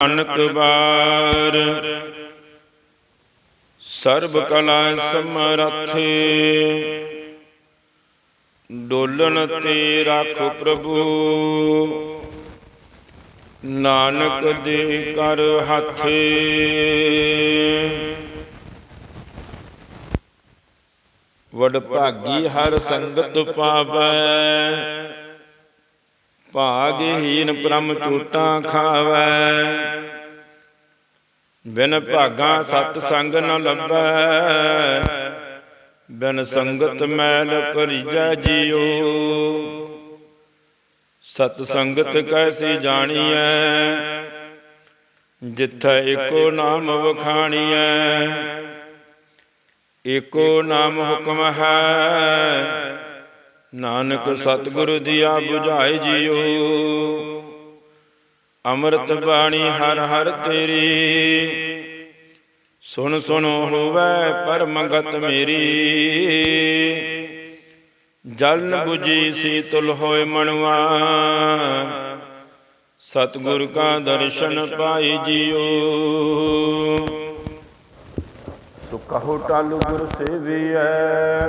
ਨਾਨਕ ਬਾਰ ਸਰਬ ਕਲਾ ਸਮਰੱਥ ਡੋਲਣ ਤੇ ਰੱਖ ਪ੍ਰਭੂ। ਨਾਨਕ ਦੇ ਕਰ ਹੱਥ ਵਡ ਭਾਗੀ ਹਰ ਸੰਗਤ ਪਾਵੈ। ਭਾਗਹੀਨ ਬ੍ਰਹਮ ਚੂਟਾਂ ਖਾਵੈ। ਬਿਨ ਭਾਗਾ ਸਤ ਸੰਗ ਨ ਲੱਭੈ। ਬਿਨ ਸੰਗਤ ਮੈਲ ਭਰੀਜੈ ਜੀਉ। ਸਤ ਸੰਗਤ ਕੈਸੀ ਜਾਣੀਐ? ਜਿੱਥੈ ਏਕੋ ਨਾਮ ਵਖਾਣੀਐ। ਏਕੋ ਨਾਮ ਹੁਕਮ ਹੈ। ਨਾਨਕ ਸਤਿਗੁਰੂ ਦੀਆ 부ਝਾਏ ਜੀਉ ਅੰਮ੍ਰਿਤ ਬਾਣੀ ਹਰ ਹਰ ਤੇਰੀ। ਸੁਣ ਸੁਣ ਹੋਵੇ ਪਰਮਗਤ ਮੇਰੀ। ਜਲਨ 부ਜੀ ਸੀਤਲ ਹੋਏ ਮਨਵਾ ਸਤਿਗੁਰ ਕਾ ਦਰਸ਼ਨ ਪਾਈ ਜੀਉ ਤੋ ਕਹੋ ਟਲ ਗੁਰ ਸੇਵੀਐ।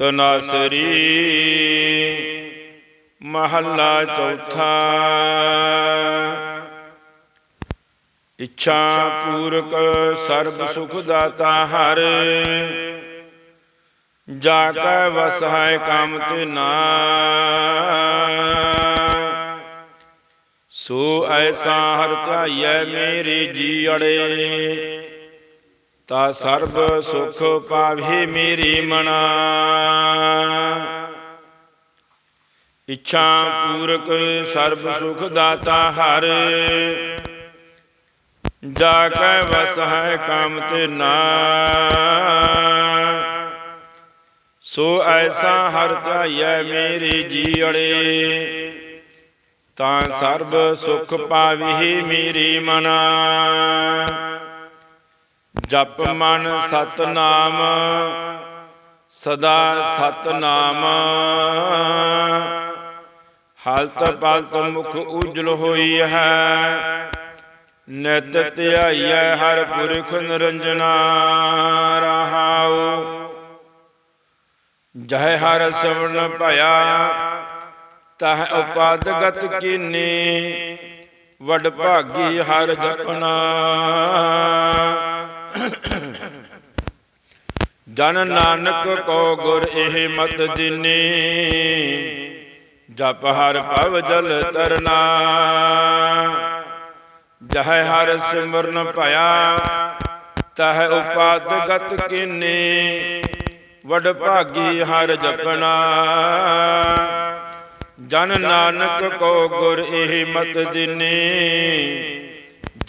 ਤਨਾਸਰੀ ਮਹੱਲਾ ਚੌਥਾ। ਇੱਛਾ ਪੂਰਕ ਸਰਬ ਸੁਖ ਦਾਤਾ ਹਰ, ਜਾ ਕੈ ਵਸਹਾਇ ਕਾਮ ਤੇ ਨਾ। ਸੋ ਐਸਾ ਹਰ ਧਿਆਈਐ ਮੇਰੇ ਜੀ ਅੜੇ। ਤਾ ਸਰਬ ਸੁਖ ਪਾਵੇ ਮੇਰੀ ਮਨਾ। ਇੱਛਾ ਪੂਰਕ ਸਰਬ ਸੁਖ ਦਾਤਾ ਹਰ। ਜਾ ਕੈ ਵਸ ਹੈ ਕਾਮ ਤੇ ਨਾ। ਸੋ ਐਸਾ ਹਰ ਧਿਆਈਐ ਮੇਰੇ ਜੀ ਅੜੇ ਤਾਂ ਸਰਬ ਸੁਖ ਪਾਵੀ ਮੇਰੀ ਮਨਾ। ਜਪ ਮਨ ਸਤਨਾਮ, ਸਦਾ ਸਤਨਾਮ। ਹਾਲਤ ਪਲਤ ਮੁਖ ਉਜਲ ਹੋਈ ਹੈ, ਨਿਤ ਧਿਆਈਐ ਹਰ ਪੁਰਖ ਨਿਰੰਜਨਾ ਰਹਾਉ। ਜਹ ਹਰ ਸਵਣ ਭਇਆ, ਤਹ ਉਪਾਦਗਤ ਕੀਨੀ, ਵਡ ਭਾਗੀ ਹਰ ਜਪਣਾ ਜਨ ਨਾਨਕ ਕੋ ਗੁਰ ਇਹ ਮਤ ਦਿਨੀ ਜਪ ਹਰ ਭਵ ਜਲ ਤਰਨਾ। ਜਹ ਹਰ ਸਿਮਰਨ ਭਇਆ, ਤਹ ਉਪਾਦਗਤ ਕੀਨੀ। ਵਡ ਭਾਗੀ ਹਰ ਜਪਣਾ ਜਨ ਨਾਨਕ ਕੋ ਗੁਰ ਇਹ ਮਤ ਦਿਨੇ